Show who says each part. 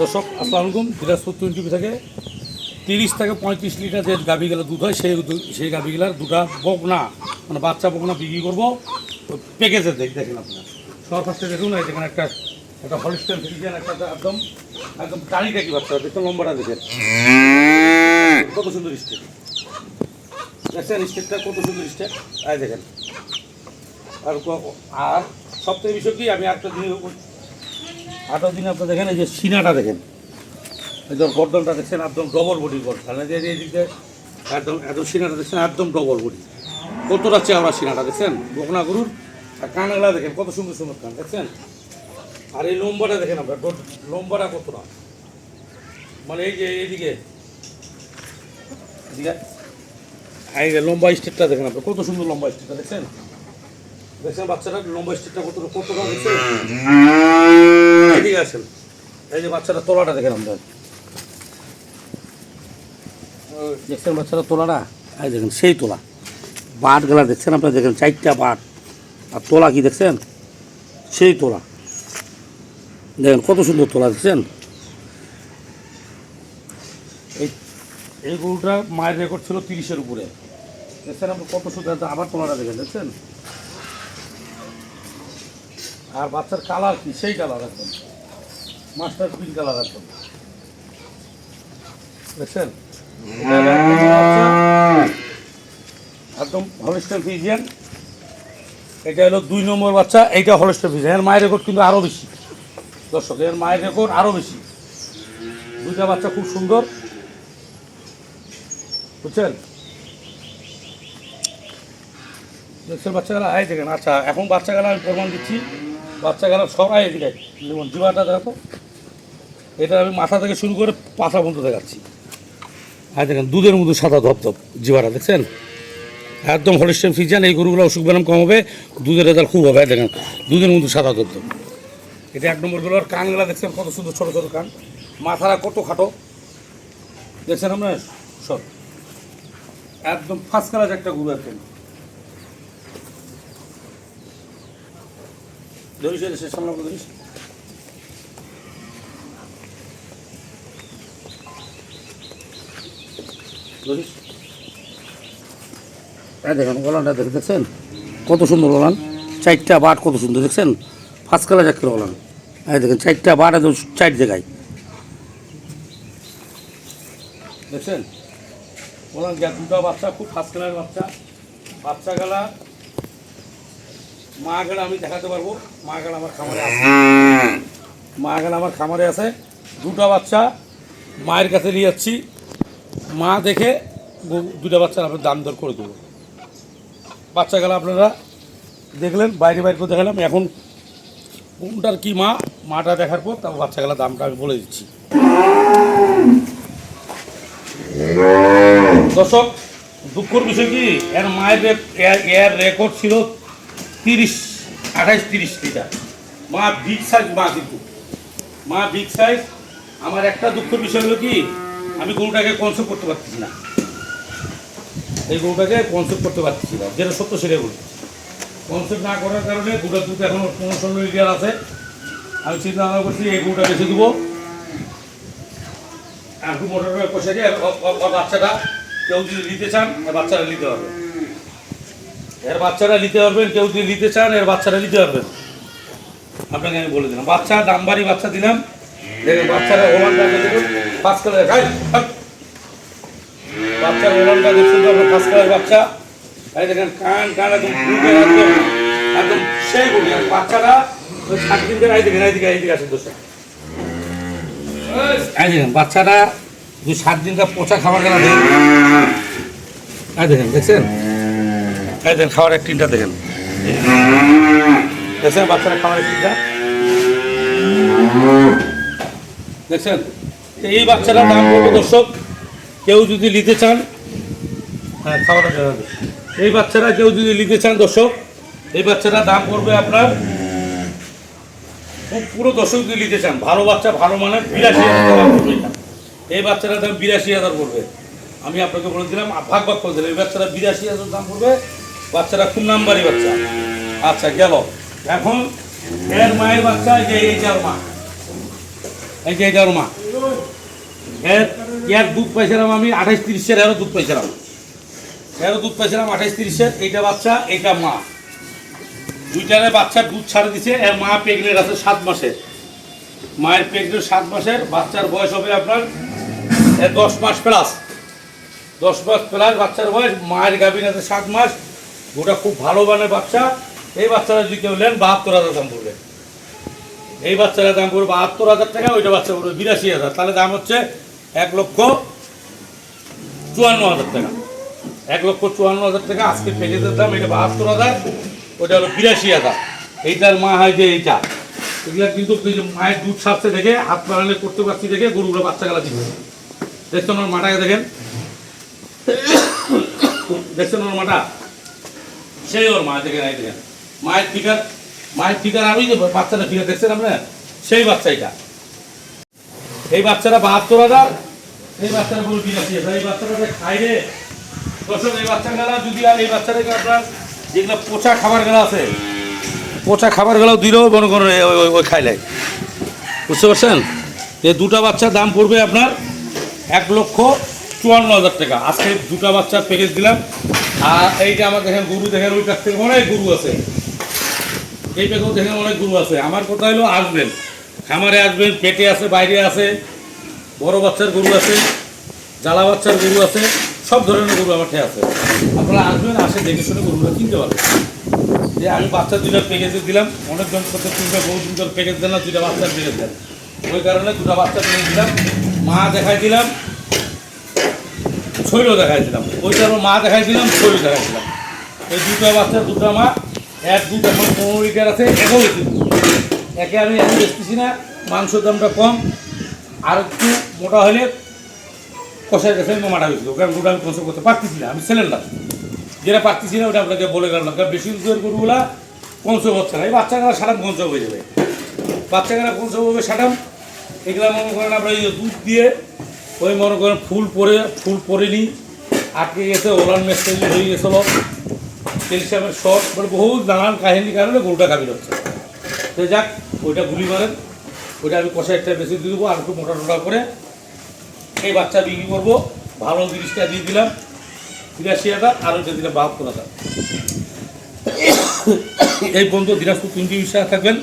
Speaker 1: দর্শক, আসসালামু আলাইকুম। দিনাজপুর টোয়েন্টি থেকে তিরিশ থেকে পঁয়ত্রিশ লিটার যে গাভিগুলো দুধ হয়, সেই সেই গাভিগুলার দুটা বকনা মানে বাচ্চা বকনা বিক্রি করব। প্যাকেজে দেখ দেখেন আপনার। সবার দেখুন, এই দেখেন একটা একটা হলিস্টার ফিজিয়ান একটা একদম একদম টাড়িটা কি বাচ্চা দেখুন লম্বাটা দেখেন। কত সুন্দর স্টেট দেখছেন স্টেটটা কত সুন্দর স্টেট আয় দেখেন। আর আর সবথেকে বিষয় কি, আমি একটা জিনিস আঠারো দিন আপনার দেখেন, এই যে সিনাটা দেখেন। যে গর্দনটা দেখছেন, একদম ডবল বডি গর্দন এদিকে একদম একদম সিনাটা দেখছেন, একদম ডবল বডি। কতটা চেহারা সিনাটা দেখছেন? বকনা গরুর। আর কানগুলা দেখেন, কত সুন্দর সুন্দর কান, দেখছেন? আর এই লম্বাটা দেখেন আপনার লম্বাটা কতটা? মানে এই যে এইদিকে এই যে লম্বা স্টেটটা দেখেন আপনার, কত সুন্দর লম্বা স্টেটটা দেখছেন? দেখছেন বাচ্চাটা, লম্বা স্টেটটা কত কতটা দেখছেন? এদিকে আসেন এই যে বাচ্চাটা তোলাটা দেখেন আপনার দেখছেন বাচ্চাটা তোলাটা? এই দেখেন, সেই তোলা। বাট গেলা দেখছেন আপনার? দেখেন, চারটা বাট। আর তোলা কি দেখছেন? সেই তোলা। দেখেন, কত সুন্দর তোলা, দেখছেন? এই এই গরুটা মায়ের রেকর্ড ছিল তিরিশের উপরে। দেখছেন আপনি কত সুন্দর আবার তোলাটা দেখেন, দেখছেন? আর বাচ্চার কালার কি? সেই কালার একদম মাস্টার পিন কালার একদম। দেখছেন? একদম বাচ্চা, একদম ফিজিয়ান। এটা হলো দুই নম্বর বাচ্চা এইটা হলস্টার ফিজিয়ান। এর মায়ের রেকর্ড কিন্তু আরও বেশি। দর্শক এর মায়ের রেকর্ড আরও বেশি। দুইটা বাচ্চা খুব সুন্দর। বুঝছেন? দেখছেন বাচ্চাগুলো আয় দেখেন আচ্ছা এখন বাচ্চাগুলো আমি প্রমাণ দিচ্ছি। বাচ্চাগুলো সবাই এদিকে আয়। যেমন জিবাটা দেখো। এটা আমি মাথা থেকে শুরু করে পাশা পর্যন্ত দেখাচ্ছি। আর দেখেন, দুধের মধ্যে সাদা ধপধপ জিবাটা দেখছেন? একদম হলিস্টেন ফিজিয়ান, এই গরুগুলো অসুখ ব্যায়াম কম হবে, দুধের রেজাল্ট খুব হবে, দেখেন, দুধের মধ্যে সাদা ধপধপ এটা এক নম্বর আর কানগুলা দেখছেন, কত সুন্দর ছোটো ছোটো কান। মাথারা কত খাটো। দেখছেন আপনার? সব। একদম ফার্স্ট ক্লাস একটা গরু একদম। ধরিস সামনে ধরিস ধরিস এই দেখেন, ওলানটা দেখে দেখছেন? কত সুন্দর ওলান। চারটা বাট কত সুন্দর, দেখছেন? ফার্স্ট ক্লাস একটা ওলান। এই দেখেন, চারটা বাট একদম চার জায়গায়। দেখছেন? ওলান গ্যাস দুটো বাচ্চা, খুব ফার্স্ট কালার বাচ্চা। বাচ্চা গেলা, মা গেলা আমি দেখাতে পারব। মা গেলা আমার খামারে আছে। মা গেলা আমার খামারে আছে। দুটো বাচ্চা, মায়ের কাছে নিয়ে যাচ্ছি। মা দেখে দুটা বাচ্চার আপনার দাম দর করে দেবো। বাচ্চা গেলা আপনারা দেখলেন, বাইরে বাইরে করে দেখালাম, এখন কোনটার কি মা, মাটা দেখার পর তারপর বাচ্চা গেলা দামটা আমি বলে দিচ্ছি। দর্শক, দুঃখর বিষয় কি, এর মায়ের এর- এর রেকর্ড ছিল তিরিশ আঠাইশ তিরিশ লিটার। মা বিগ সাইজ মা কিন্তু। মা বিগ সাইজ আমার একটা দুঃখের বিষয় হলো কি আমি গরুটাকে কনসেপ্ট করতে পারতেছি না। এই গরুটাকে কনসেপ্ট করতে পারতেছি না। যেটা সত্য সেটা বলি কনসেপ্ট না করার কারণে গরুটার দুধ এখনও পনেরো ষোলো লিটার আছে। আমি চিন্তা ভাবনা করছি এই গরুটা বেছে দেবো। একটু মোটর কষে দিয়ে বাচ্চাটা কেউ যদি নিতে চান এর বাচ্চারা নিতে পারবে এর বাচ্চারা নিতে পারবেন, কেউ যদি নিতে চান, এর বাচ্চারা নিতে পারবেন। আপনাকে আমি বলে দিলাম। বাচ্চা দামবারি বাচ্চা দিলাম। দেখেন বাচ্চারা। বাচ্চার কালার বাচ্চা। এই দেখেন, কান একদম সেই বাচ্চারা সাত দিন ধরে দেখেন, এই দেখেন বাচ্চাটা দুই সাত দিনকার পচা খাবার গেলা দেখেন। এই দেখেন, দেখছেন? এই দেখেন, খাওয়ার একটিনটা দেখেন। দেখছেন, বাচ্চারা খাওয়ার একটিনটা দেখছেন? এই বাচ্চাটার দাম করব দর্শক, কেউ যদি নিতে চান হ্যাঁ খাওয়াটা হবে। এই বাচ্চারা কেউ যদি নিতে চান দর্শক, এই বাচ্চাটা দাম করবে আপনার পুরো দর্শক যদি নিতে চান, ভালো বাচ্চা, ভালো মানে বিরাশি হাজার টাকা পড়বে এই বাচ্চাটার দাম বিরাশি হাজার পড়বে। আমি আপনাকে বলে দিলাম ভাগ ভাগ করে দিলাম, এই বাচ্চারা বিরাশি হাজার দাম পড়বে, বাচ্চারা খুব নাম্বারি বাচ্চা। আচ্ছা গেল। এখন এর মায়ের বাচ্চা যে এই যার মা। এই যে এটা ওর মা এর এর দুধ পাইছিলাম আমি আঠাইশ তিরিশের, এরও দুধ পাইছিলাম। এরও দুধ পাইছিলাম আঠাইশ তিরিশের, এইটা বাচ্চা, এইটা মা। দুইটারে বাচ্চার দুধ ছাড়ে দিছে এর মা প্রেগনেন্ট আছে সাত মাসের। মায়ের প্রেগনেন্ট সাত মাসের, বাচ্চার বয়স হবে আপনার দশ মাস প্লাস দশ মাস প্লাস বাচ্চার বয়স, মায়ের গাভিন আছে সাত মাস। ওটা খুব ভালো মানের বাচ্চা। এই বাচ্চাটা যদি কেউ নেন বাহাত্তর হাজার দাম পড়বে। এই বাচ্চাটার দাম পড়বে বাহাত্তর হাজার টাকা, ওইটা বাচ্চা পড়বে বিরাশি হাজার। তাহলে দাম হচ্ছে এক লক্ষ চুয়ান্ন হাজার টাকা। এক লক্ষ চুয়ান্ন হাজার টাকা আজকে প্যাকেজের দাম, এটা বাহাত্তর হাজার ওটা হলো বিরাশি হাজার। এইটার মা হয় যে এইটা। এগুলা কিন্তু মায়ের দুধ ছাড়ছে দেখে, হাত বাড়ালে করতে পারছি দেখে গরুগুলো বাচ্চা গেলা দিবে। দেখছেন আমার মাটাকে দেখেন? দেখছেন ওর মাটা? সেই ওর মা দেখেন, এই দেখেন। মায়ের ফিগার মায়ের ফিগার আমি যে বাচ্চাটা ফিগার দেখছেন আপনার সেই বাচ্চা এটা এই বাচ্চাটা বাহাত্তর হাজার। এই বাচ্চাটা বলব বিরাশি হাজার। এই বাচ্চাটা খাই রে। দর্শক, এই বাচ্চা গেলা যদি আর এই বাচ্চাটাকে আপনার যেগুলো পচা খাবার গেলা আছে, পচা খাবার গেলাও দিলেও মনে করেন ওই খাইলাই বুঝতে পারছেন? এই দুটা বাচ্চার দাম পড়বে আপনার এক লক্ষ চুয়ান্ন হাজার টাকা। আজকে দুটা বাচ্চার প্যাকেজ দিলাম। আর এইটা আমার দেখেন গরু, দেখেন ওই কাছ থেকে অনেক গরু আছে। এই প্যাকেও দেখেন অনেক গরু আছে। আমার কথা হলো আসবেন। খামারে আসবেন, পেটে আছে, বাইরে আছে, বড় বাচ্চার গরু আছে, জ্বালা বাচ্চার গরু আছে, সব ধরনের গরু আমার আছে। আপনারা আসবেন, আসে দেখে শুনে গরুগুলো কিনতে পারবেন। যে আমি বাচ্চা দুটা প্যাকেজে দিলাম, অনেকজন করতে তিনটা বহু তিনজন প্যাকেজ দেন না দুটা বাচ্চার প্যাকেজ দেন। ওই কারণে দুটা বাচ্চা প্যাকেজ দিলাম, মা দেখাই দিলাম শৈল দেখাই দিলাম। ওইটার মা দেখাই দিলাম শৈল দেখাই দিলাম। এই দুটো বাচ্চা দুটো মা এক দুধ এখন পনেরো আছে, একও বেশি একে আমি এখন বেচতেছি না, মাংসের দামটা কম, আর একটু মোটা হলে কষাই কাছে মাটা হয়েছিল কারণ দুটো আমি কনসেপ্ট করতে পারতেছি না, আমি ছেলের না যেটা পারতেছি না, ওটা আপনাকে বলে গেলাম কারণ বেশি দুধের গরুগুলা কমসে হচ্ছে না। এই বাচ্চাগুলো সারাম কমসে হয়ে যাবে। বাচ্চাগুলো কমসে হবে সারাম, এগুলো মনে করেন আমরা এই দুধ দিয়ে, ওই মনে করেন ফুল পরে, ফুল পরেনি আটকে গেছে, ওলান মেসেজ হয়ে গেছিল ক্যালসিয়ামের শর্ট মানে বহু নানান কাহিনীর কারণে গরুটা গাভীর হচ্ছে। তো যাক, ওইটা গুলি মারেন ওইটা আমি কষা একটা বেশি দিয়ে দেবো, আর একটু মোটা টোটা করে এই বাচ্চা বিক্রি করব। ভালো জিনিসটা দিয়ে দিলাম। হাজার আর ওইটা দিলাম বাহাত্তর হাজার। এই পর্যন্ত দিনাজপুর তিনটি বিশ্বাস থাকবেন।